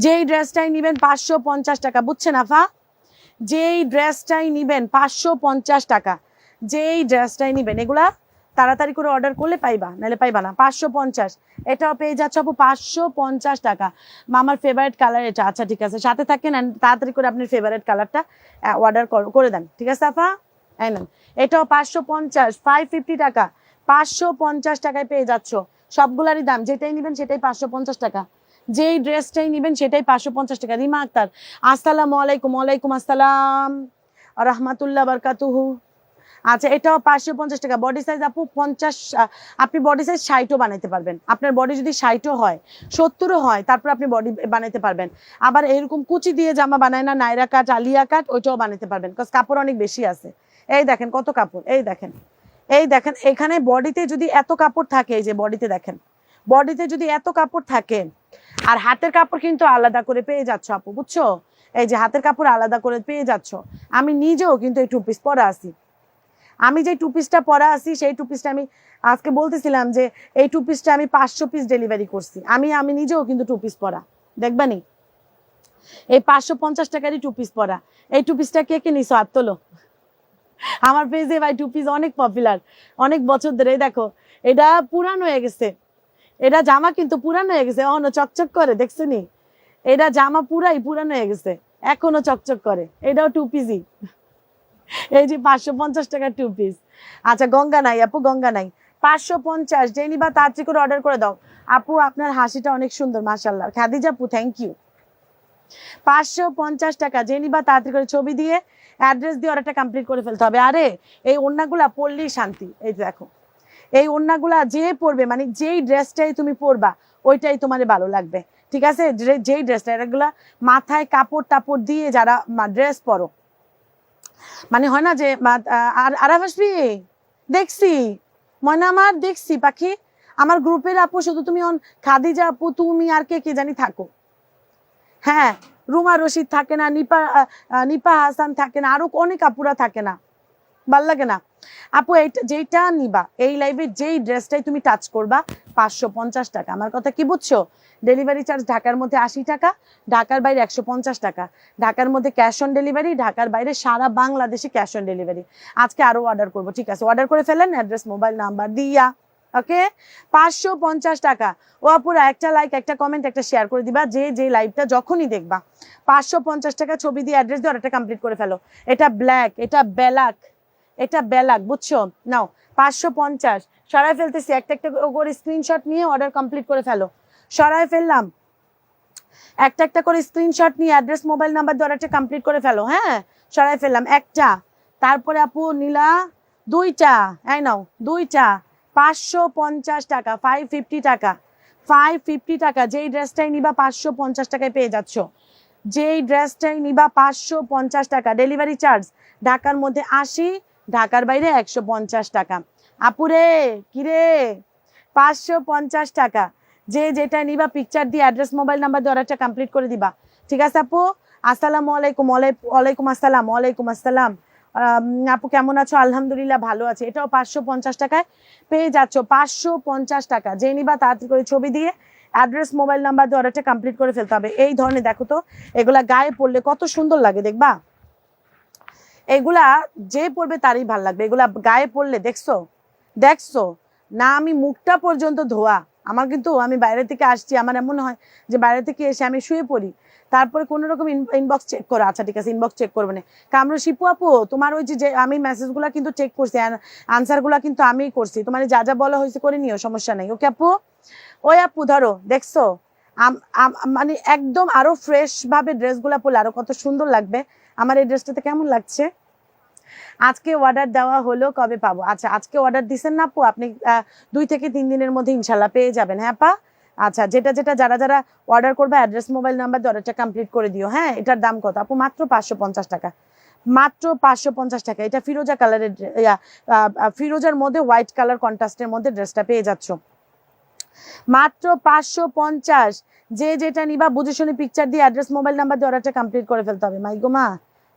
A: যেই ড্রেসটাই নেবেন পাঁচশো পঞ্চাশ টাকা বুঝছেন আফা? যেই ড্রেসটাই নিবেন, পাঁচশো পঞ্চাশ টাকা। যেই ড্রেসটাই নিবেন, এগুলা তাড়াতাড়ি করে অর্ডার করলে পাইবা, নাহলে পাইবা না। পাঁচশো পঞ্চাশ। এটাও পেয়ে যাচ্ছে আপু পাঁচশো পঞ্চাশ টাকা। আমার ফেভারিট কালার এটা। আচ্ছা ঠিক আছে। সাথে থাকেন তাড়াতাড়ি করে আপনি ফেভারিট কালারটা অর্ডার করে দেন। ঠিক আছে, আপা? নেন। এটাও পাঁচশো পঞ্চাশ। ফাইভ ফিফটি টাকা। পাঁচশো পঞ্চাশ টাকায় পেয়ে যাচ্ছ। সবগুলারই দাম। যেটাই নেবেন সেটাই পাঁচশো পঞ্চাশ টাকা। যেই ড্রেসটাই নেবেন সেটাই পাঁচশো পঞ্চাশ টাকা। রিমা আক্তার, আসসালামু আলাইকুম, ওয়ালাইকুম আসসালাম। রহমাতুল্লাহ বারকাতুহু। আচ্ছা এটাও পাঁচশো পঞ্চাশ টাকা। বডি সাইজ আপু পঞ্চাশ আপনি বডি সাইজ ষাটও বানাইতে পারবেন। আপনার বডি যদি ষাটও হয়, সত্তরও হয়, তারপর আপনি বডি বানাইতে পারবেন। আবার এরকম কুচি দিয়ে জামা বানায় না, নাইরা কাট, আলিয়া কাট, ওইটাও বানাইতে পারবেন। বিকজ কাপড় অনেক বেশি আছে। এই দেখেন কত কাপড়, এই দেখেন। এই দেখেন, এখানে বডিতে যদি এত কাপড় থাকে, এই যে বডিতে দেখেন। বডিতে যদি এত কাপড় থাকে আর হাতের কাপড় কিন্তু আলাদা করে পেয়ে যাচ্ছ আপু, বুঝছ? এই যে হাতের কাপড় আলাদা করে পেয়ে যাচ্ছ। আমি নিজেও কিন্তু এই টু পিস পরা আছি। আমি যে টু পিসটা পরা আছি, সেই টু পিসটা আমি আজকে বলতেছিলাম যে এই টু পিসটা আমি পাঁচশো পিস ডেলিভারি করছি। আমি আমি নিজেও কিন্তু টু পিস পরা দেখবানি এই পাঁচশো পঞ্চাশ টাকারই টু পিস পরা। এই টু পিসটা কে কে নিছো? হাত তোলো। আমার পেজে ভাই টু পিস অনেক পপুলার অনেক বছর ধরে দেখো, এটা পুরান হয়ে গেছে। এটা জামা কিন্তু পুরান হয়ে গেছে অন্য চকচক করে দেখছ নি এটা জামা পুরাই পুরান হয়ে গেছে, এখনও চকচক করে। এটাও টু পিসই এই যে পাঁচশো পঞ্চাশ টাকা টু পিস আচ্ছা গঙ্গা নাই, আপু, গঙ্গা নাই। পাঁচশো পঞ্চাশ যে নিবা তাড়াতাড়ি করে অর্ডার করে দাও। আপু, আপনার হাসিটা অনেক সুন্দর মাসাল্লাহ খাদিজা আপু থ্যাংক ইউ পাঁচশো পঞ্চাশ টাকা যে নিবা তাড়াতাড়ি করে ছবি দিয়ে অ্যাড্রেস দিয়ে অর্ডারটা কমপ্লিট করে ফেলতে হবে। আরে, এই ওড়নাগুলা পড়লেই শান্তি। এই দেখো। এই ওড়নাগুলা যে পরবে মানে যেই ড্রেসটাই তুমি পরবা, ওইটাই তোমার ভালো লাগবে। ঠিক আছে? যেই ড্রেসটা এগুলা মাথায় কাপড় টাপড় দিয়ে যারা ড্রেস পরো। মানে হয় না যে মা- আ- আর দেখছি। ময়না আমার, দেখছি। পাখি, আমার গ্রুপের আপু, শুধু তুমি অন খাদিজা আপু, তুমি আর কে কে জানি থাকো। হ্যাঁ রুমা রশিদ থাকে না, নিপা নিপা হাসান থাকে না, আরও অনেক আপুরা থাকে না। ভালো লাগে না। আপু, এইটা যেইটা নিবা, এই লাইভে যেই ড্রেসটাই তুমি টাচ করবা, পাঁচশো পঞ্চাশ টাকা। আমার কথা কি বুঝছ? ডেলিভারি চার্জ ঢাকার মধ্যে আশি টাকা, ঢাকার বাইরে একশো পঞ্চাশ টাকা। ঢাকার মধ্যে ক্যাশ অন ডেলিভারি ঢাকার বাইরে সারা বাংলাদেশে ক্যাশ অন ডেলিভারি আজকে আরও অর্ডার করব, ঠিক আছে? অর্ডার করে ফেলেন অ্যাড্রেস মোবাইল নাম্বার দিয়া ওকে পাঁচশো পঞ্চাশ টাকা। ও আপুরা একটা লাইক একটা কমেন্ট একটা শেয়ার করে দিবা, যে যে লাইভটা যখনই দেখবা। পাঁচশো পঞ্চাশ টাকা ছবি দিয়ে অ্যাড্রেস দিয়ে অর্ডারটা কমপ্লিট করে ফেলো। এটা ব্ল্যাক এটা বেলাক। এটা বেলাক, বুঝছ? নাও, পাঁচশো পঞ্চাশ। সরাই ফেলতেছি, একটা একটা করে স্ক্রিনশট নিয়ে অর্ডার কমপ্লিট করে ফেলো। সরাই ফেললাম। একটা একটা করে স্ক্রিনশট নিয়ে অ্যাড্রেস মোবাইল নাম্বার অর্ডারটা কমপ্লিট করে ফেলো হ্যাঁ? সরাই ফেললাম, একটা। তারপরে আপু নীলা, দুইটা, এই নাও, দুইটা। পাঁচশো পঞ্চাশ টাকা ফাইভ ফিফটি টাকা। ফাইভ ফিফটি টাকা, যেই ড্রেসটাই নিবা পাঁচশো পঞ্চাশ টাকায় পেয়ে যাচ্ছ। যেই ড্রেসটাই নিবা পাঁচশো পঞ্চাশ টাকা ডেলিভারি চার্জ ঢাকার মধ্যে আশি ঢাকার বাইরে একশো পঞ্চাশ টাকা। আপুরে কিরে পাঁচশো পঞ্চাশ টাকা। যে যেটা নিবা পিকচার দিয়ে অ্যাড্রেস মোবাইল নাম্বার দিয়ে অর্ডারটা কমপ্লিট করে দিবা। ঠিক আছে আপু? আসসালামু আলাইকুম ওয়ালাইকুম আসসালাম ওয়ালাইকুম আসসালাম। আপু কেমন আছো? আলহামদুলিল্লাহ ভালো আছে। এটাও পাঁচশো পঞ্চাশ টাকায় পেয়ে যাচ্ছ। পাঁচশো পঞ্চাশ টাকা। যে নিবা, তাড়াতাড়ি করে ছবি দিয়ে অ্যাড্রেস মোবাইল নাম্বার দিয়ে অর্ডারটা কমপ্লিট করে ফেলতে হবে। এই ধরনের, দেখো তো, এগুলা গায়ে পড়লে কত সুন্দর লাগে, দেখবা? এগুলা যে পড়বে তারই ভালো লাগবে। এগুলা গায়ে পড়লে, দেখছ? দেখছ? না, আমি মুখটা পর্যন্ত ধোয়া। আমার কিন্তু, আমি বাইরে থেকে আসছি, আমার এমন হয় যে বাইরে থেকে এসে আমি শুয়ে পড়ি। তারপরে কোনো রকম ইনবক্স চেক করো। আচ্ছা ঠিক আছে ইনবক্স চেক করবে না। কামরু শিপু আপু, তোমার ওই যে- আমি মেসেজগুলো কিন্তু চেক করছি আনসারগুলো কিন্তু আমিই করছি। তোমার যা যা বলা হয়েছে করে নিও, সমস্যা নেই। ওকে আপু? ওই আপু, ধরো, দেখছ? আম- আম- মানে একদম আরও ফ্রেশ ভাবে ড্রেসগুলো পরলে আরও কত সুন্দর লাগবে। আমার এই ড্রেসটাতে কেমন লাগছে? আজকে অর্ডার দেওয়া হলো কবে পাবো? আচ্ছা আজকে অর্ডার দিছেন না আপু? আপনি দুই থেকে তিন দিনের মধ্যে ইনশাল্লাহ পেয়ে যাবেন হ্যাঁ পা আচ্ছা যেটা যেটা যারা যারা অর্ডার করবে অ্যাড্রেস মোবাইল নাম্বার অর্ডারটা কমপ্লিট করে দিও হ্যাঁ? এটার দাম কত? আপু, মাত্র পাঁচশো পঞ্চাশ টাকা। মাত্র পাঁচশো পঞ্চাশ টাকা। এটা ফিরোজা কালারের ফিরোজার মধ্যে হোয়াইট কালার কন্ট্রাস্টের মধ্যে ড্রেসটা পেয়ে যাচ্ছ। মাত্র পাঁচশো পঞ্চাশ। যে যেটা নিবা, বুঝে শুনে পিকচার দিয়ে অ্যাড্রেস মোবাইল নাম্বার দিয়ে অর্ডারটা কমপ্লিট করে ফেলতে হবে। মাইগো মা,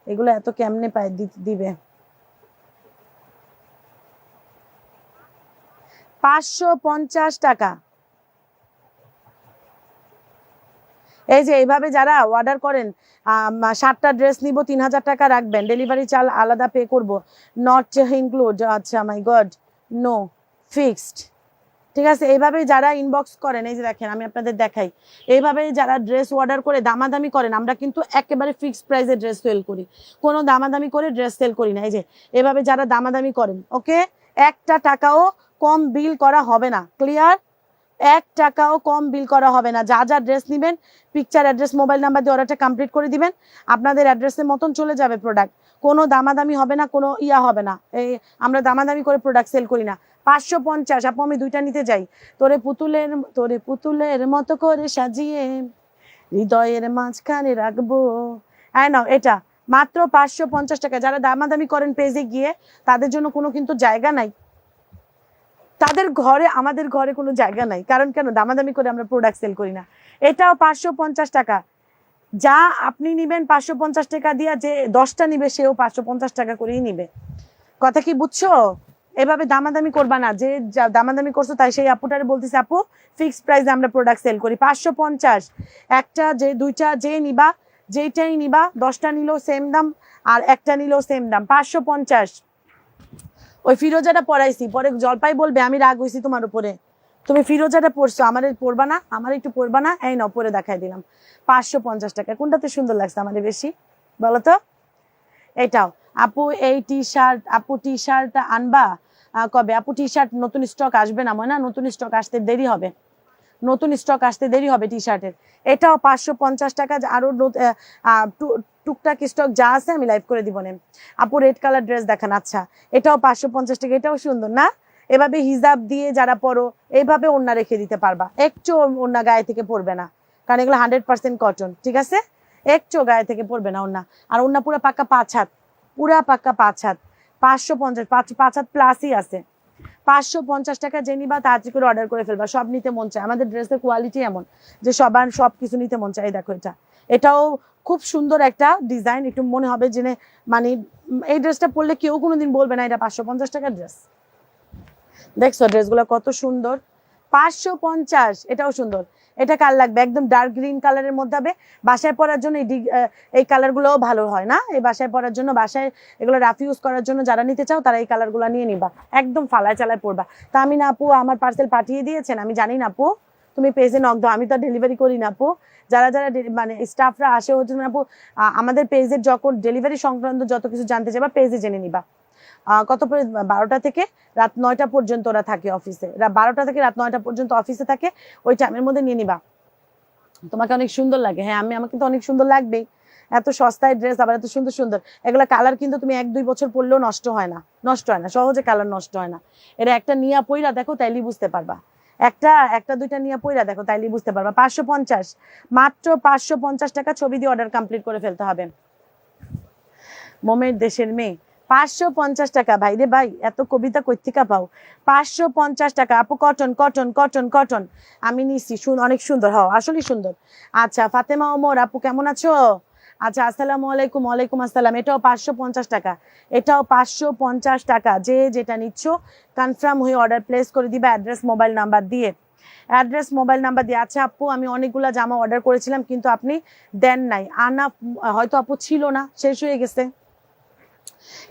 A: এগুলো এত কেমনে পায় দিবে? পাঁচশো পঞ্চাশ টাকা। এই যে এইভাবে যারা অর্ডার করেন সাতটা ড্রেস নিব তিন হাজার টাকা রাখবেন। ডেলিভারি চাল আলাদা পে করব। নট ইনক্লুড আচ্ছা মাই গড নো ফিক্সড ঠিক আছে? এইভাবে যারা ইনবক্স করেন, এই যে দেখেন, আমি আপনাদের দেখাই। এইভাবে যারা ড্রেস অর্ডার করে দামাদামি করেন, আমরা কিন্তু একেবারে ফিক্সড প্রাইসে ড্রেস সেল করি। কোনো দামাদামি করে ড্রেস সেল করি না। এই যে এভাবে যারা দামাদামি করেন ওকে একটা টাকাও কম বিল করা হবে না। ক্লিয়ার এক টাকাও কম বিল করা হবে না। যা যা ড্রেস নেবেন পিকচার অ্যাড্রেস মোবাইল নাম্বার দিয়ে অর্ডারটা কমপ্লিট করে দিবেন, আপনাদের অ্যাড্রেসের মতন চলে যাবে প্রোডাক্ট কোনো দামাদামি হবে না, কোনো ইয়া হবে না। এই আমরা দামাদামি করে প্রোডাক্ট সেল করি না। পাঁচশো পঞ্চাশ, আপু, আমি দুইটা নিতে যাই। তোরে পুতুলের তোরে পুতুলের মতো করে সাজিয়ে হৃদয়ের মাঝখানে রাখব। হ্যাঁ নাও, এটা। মাত্র পাঁচশো পঞ্চাশ টাকা। যারা দামাদামি করেন পেজে গিয়ে, তাদের জন্য কোনো কিন্তু জায়গা নাই। তাদের ঘরে, আমাদের ঘরে কোনো জায়গা নাই। কারণ কেন? দামাদামি করে আমরা প্রোডাক্ট সেল করি না। এটাও পাঁচশো পঞ্চাশ টাকা। যা আপনি নিবেন পাঁচশো পঞ্চাশ টাকা দিয়া, যে দশটা নিবে, সেও পাঁচশো পঞ্চাশ টাকা করেই নিবে। কথা কি বুঝছ? এভাবে দামাদামি করবা না। যে দামাদামি করছ, তাই সেই আপুটারে বলতেছে, আপু ফিক্সড প্রাইসে আমরা প্রোডাক্ট সেল করি। পাঁচশো পঞ্চাশ। একটা যে, দুইটা যে নিবা, যেইটাই নিবা, দশটা নিলেও সেম দাম, আর একটা নিলেও সেম দাম। পাঁচশো পঞ্চাশ। ওই ফিরোজাটা পড়াইছি, পরে জলপাই বলবে, আমি রাগ হয়েছি তোমার উপরে। তুমি ফিরোজাটা পড়ছো, আমার পড়বা না, আমার একটু পড়বা না, এই না পরে দেখাই দিলাম। পাঁচশো পঞ্চাশ টাকা কোনটাতে সুন্দর লাগছে আমাদের বেশি বলতো এটাও, আপু, এই টি শার্ট আপু টি শার্ট আনবা কবে? আপু টি শার্ট নতুন স্টক আসবে না মনে নতুন স্টক আসতে দেরি হবে। নতুন স্টক আসতে দেরি হবে টি শার্টের এটাও পাঁচশো পঞ্চাশ টাকা যা- আরও নত- আহ, আহ, টু- টুকটাক স্টক যা আছে আমি লাইভ করে দিব না আপু রেড কালার ড্রেস দেখান আচ্ছা। এটাও পাঁচশো পঞ্চাশ টাকা এটাও সুন্দর না? এভাবে হিজাব দিয়ে যারা পরো এইভাবে ওড়না রেখে দিতে পারবা। একটু ওড়না গায়ে থেকে পড়বে না কারণ এগুলো হান্ড্রেড পার্সেন্ট কটন ঠিক আছে? একটু গায়ে থেকে পড়বে না ওড়না। আর ওড়না পুরো পাক্কা পাঁচ হাত পুরা পাক্কা পাঁচ হাত পাঁচশো পঞ্চাশ পাঁচ পাঁচ হাত প্লাসই আছে। পাঁচশো পঞ্চাশ টাকা যে নিবা তাড়াতাড়ি করে অর্ডার করে ফেলবা। সব নিতে মন চায়। আমাদের ড্রেসের কোয়ালিটি এমন যে সবার সব কিছু নিতে মন চায়। দেখো এটা। এটাও খুব সুন্দর একটা ডিজাইন একটু মনে হবে যে মানে এই ড্রেসটা পরলে কেউ কোনোদিন বলবে না, এটা পাঁচশো পঞ্চাশ টাকার ড্রেস দেখছ ড্রেসগুলো কত সুন্দর। পাঁচশো পঞ্চাশ, এটাও সুন্দর। এটা কার লাগবে? একদম ডার্ক গ্রিন কালারের মধ্যে হবে। বাসায় পরার জন্য এই এই কালারগুলোও ভালো হয় না? এই বাসায় পরার জন্য, বাসায় এগুলো রাফ ইউজ করার জন্য যারা নিতে চাও, তারা এই কালারগুলো নিয়ে নিবা। একদম ফালায় চালায় পড়বা তা আমি না আপু, আমার পার্সেল পাঠিয়ে দিয়েছেন। আমি জানি না আপু। তুমি পেজে নক দাও। আমি তো ডেলিভারি করি না আপু। যারা যারা মানে স্টাফরা আসে, হচ্ছে না আপু আমাদের পেজের যখন ডেলিভারি সংক্রান্ত যত কিছু জানতে চাইবা পেজে জেনে নিবা। কত বারোটা থেকে রাত নয়টা পর্যন্ত ওরা থাকে অফিসে। বারোটা থেকে রাত নয়টা পর্যন্ত অফিসে থাকে, ওই টাইমের মধ্যে নিয়ে নিবা। তোমাকে অনেক সুন্দর লাগে। হ্যাঁ আমি, আমাকে তো অনেক সুন্দর লাগবেই। এত সস্তায় ড্রেস আবার এত সুন্দর সুন্দর। এগুলো কালার কিন্তু তুমি এক, দুই বছর পরলেও নষ্ট হয় না। নষ্ট হয় না, সহজে কালার নষ্ট হয় না। এটা একটা নিয়া পইরা দেখো, তাইলেই বুঝতে পারবা। একটা একটা, দুইটা নিয়ে পইরা দেখো, তাইলেই বুঝতে পারবা। পাঁচশো পঞ্চাশ। মাত্র পাঁচশো পঞ্চাশ টাকা ছবি দিয়ে অর্ডার কমপ্লিট করে ফেলতে হবে। মোমের দেশের মেয়ে। পাঁচশো পঞ্চাশ টাকা। ভাই রে ভাই, এত কবিতা কৈথিকা পাও। পাঁচশো পঞ্চাশ টাকা। আপু কটন কটন কটন কটন আমি নিচ্ছি শুন, অনেক সুন্দর, হও, আসলেই সুন্দর। আচ্ছা ফাতেমা ওমর, আপু, কেমন আছো? আচ্ছা আসসালামু আলাইকুম, ওয়ালাইকুম আসসালাম। এটাও পাঁচশো পঞ্চাশ টাকা। এটাও পাঁচশো পঞ্চাশ টাকা। যে যেটা নিচ্ছ কনফার্ম হয়ে অর্ডার প্লেস করে দিবা অ্যাড্রেস মোবাইল নাম্বার দিয়ে। অ্যাড্রেস মোবাইল নাম্বার দিয়ে। আচ্ছা আপু, আমি অনেকগুলা জামা অর্ডার করেছিলাম, কিন্তু আপনি দেন নাই। আনা, হয়তো আপু ছিল না, শেষ হয়ে গেছে।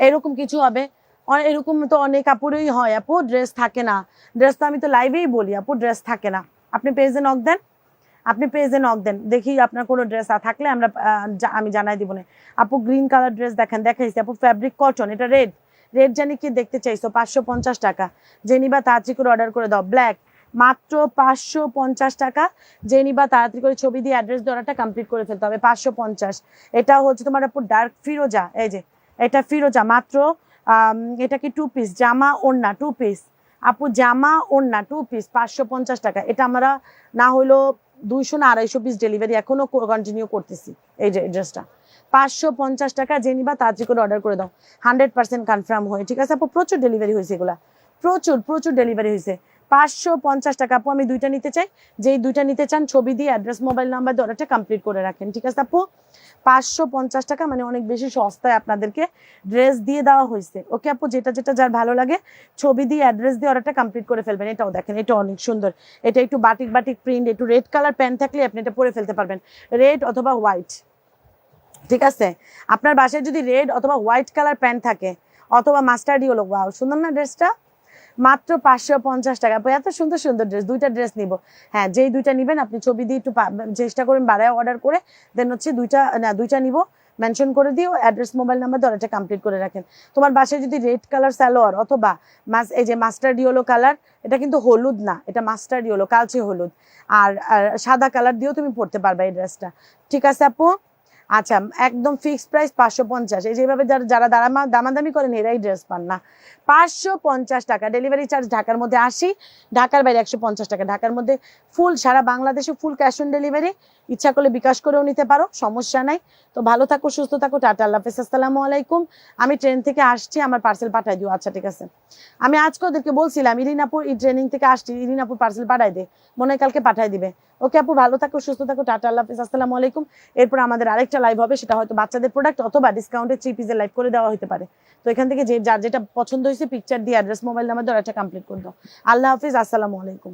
A: এরকম কিছু হবে। এরকম তো অনেক আপুরই হয়। আপু ড্রেস থাকে না। ড্রেস তো আমি তো লাইভেই বলি। আপু ড্রেস থাকে না। আপনি পেজে নক দেন। আপনি পেজে নক দেন। দেখি আপনার কোনো ড্রেস থাকলে আমরা আমি জানাই দিব না। আপু গ্রিন কালার ড্রেস দেখেন, দেখাইছি। আপু ফ্যাব্রিক কটন এটা রেড রেড জানি কি দেখতে চাইছো? পাঁচশো পঞ্চাশ টাকা। যে নিবা তাড়াতাড়ি করে অর্ডার করে দাও। ব্ল্যাক মাত্র পাঁচশো পঞ্চাশ টাকা। যে নিবা তাড়াতাড়ি করে ছবি দিয়ে অ্যাড্রেস দেওয়াটা কমপ্লিট করে ফেলতে হবে। পাঁচশো পঞ্চাশ। এটা হচ্ছে তোমার আপু ডার্ক ফিরোজা। এই যে এটা ফিরোজা, মাত্র এটা কি টু পিস জামা, ওড়না টু পিস আপু, জামা, ওড়না টু পিস পাঁচশো পঞ্চাশ টাকা। এটা আমরা না হলো দুইশো না আড়াইশো পিস ডেলিভারি এখনও কন্টিনিউ করতেছি, এই যে ড্রেসটা পাঁচশো পঞ্চাশ টাকা, যে নিবা তাড়াতাড়ি করে অর্ডার করে দাও। হান্ড্রেড পার্সেন্ট কনফার্ম হয়ে, ঠিক আছে আপু? প্রচুর ডেলিভারি হয়েছে এগুলা। প্রচুর প্রচুর ডেলিভারি হয়েছে। পাঁচশো পঞ্চাশ টাকা। আপু, আমি দুইটা নিতে চাই। যেই দুইটা নিতে চান, ছবি দিয়ে অর্ডারটা কমপ্লিট করে রাখেন। ঠিক আছে, আপু? পাঁচশো পঞ্চাশ টাকা মানে অনেক বেশি সস্তায় আপনাদেরকে ড্রেস দিয়ে দেওয়া হয়েছে। ওকে ছবি দিয়ে অর্ডারটা কমপ্লিট করে ফেলবেন। এটাও দেখেন, এটা অনেক সুন্দর। এটা একটু বাটিক বাটিক প্রিন্ট একটু রেড কালার প্যান্ট থাকলে আপনি এটা পরে ফেলতে পারবেন। রেড অথবা হোয়াইট ঠিক আছে? আপনার বাসায় যদি রেড অথবা হোয়াইট কালার প্যান্ট থাকে, অথবা মাস্টার্ডি হলো সুন্দর না ড্রেসটা মাত্র পাঁচশো পঞ্চাশ টাকা। এত সুন্দর সুন্দর ড্রেস দুইটা ড্রেস নিব। হ্যাঁ যেই দুইটা নিবেন, আপনি ছবি দিয়ে একটু চেষ্টা করবেন, বাড়ায় অর্ডার করে দেন হচ্ছে দুইটা, না, দুইটা নিব মেনশন করে দিও অ্যাড্রেস মোবাইল নাম্বার অর্ডারটা কমপ্লিট করে রাখেন। তোমার বাসায় যদি রেড কালার সালোয়ার অথবা মাস এই যে মাস্টার্ড ইয়েলো কালার এটা কিন্তু হলুদ না, এটা মাস্টার্ড ইয়েলো কালচে হলুদ। আর সাদা কালার দিয়েও তুমি পরতে পারবে এই ড্রেসটা ঠিক আছে, আপু? আচ্ছা একদম ফিক্সড প্রাইস পাঁচশো পঞ্চাশ। এই যেভাবে যারা যারা দামা দামাদামি করেন, এরাই ড্রেস পান, না? পাঁচশো পঞ্চাশ টাকা। ডেলিভারি চার্জ ঢাকার মধ্যে আশি, ঢাকার বাইরে একশো পঞ্চাশ টাকা। ঢাকার মধ্যে ফুল সারা বাংলাদেশে ফুল ক্যাশ অন ডেলিভারি ইচ্ছা করলে বিকাশ করেও নিতে পারো, সমস্যা নাই। তো ভালো থাকো, সুস্থ থাকো, টাটা, আল্লাহ হাফেজ। আসসালামু আলাইকুম। আমি ট্রেন থেকে আসছি, আমার পার্সেল পাঠাই দিও। আচ্ছা ঠিক আছে। আমি আজকে ওদেরকে বলছিলাম, ইরিনাপুর, এই ট্রেনিং থেকে আসছি, ইরিনাপুর পার্সেল পাঠাই দে। মনে হয় কালকে পাঠাই দিবে। ওকে আপু, ভালো থাকো, সুস্থ থাকো, টাটা, আল্লাহ হাফেজ। আসসালামু আলাইকুম। এরপর আমাদের আরেকটা লাইভ হবে, সেটা হয়তো বাচ্চাদের প্রোডাক্ট অথবা ডিসকাউন্টের থ্রি পিসের লাইভ করে দেওয়া হতে পারে। তো এখান থেকে যে, যার যেটা পছন্দ হয়েছে পিকচার দিয়ে অ্যাড্রেস মোবাইল নাম্বার ধরে একটা কমপ্লিট করে দাও আল্লাহ হাফিজ আসসালামু আলাইকুম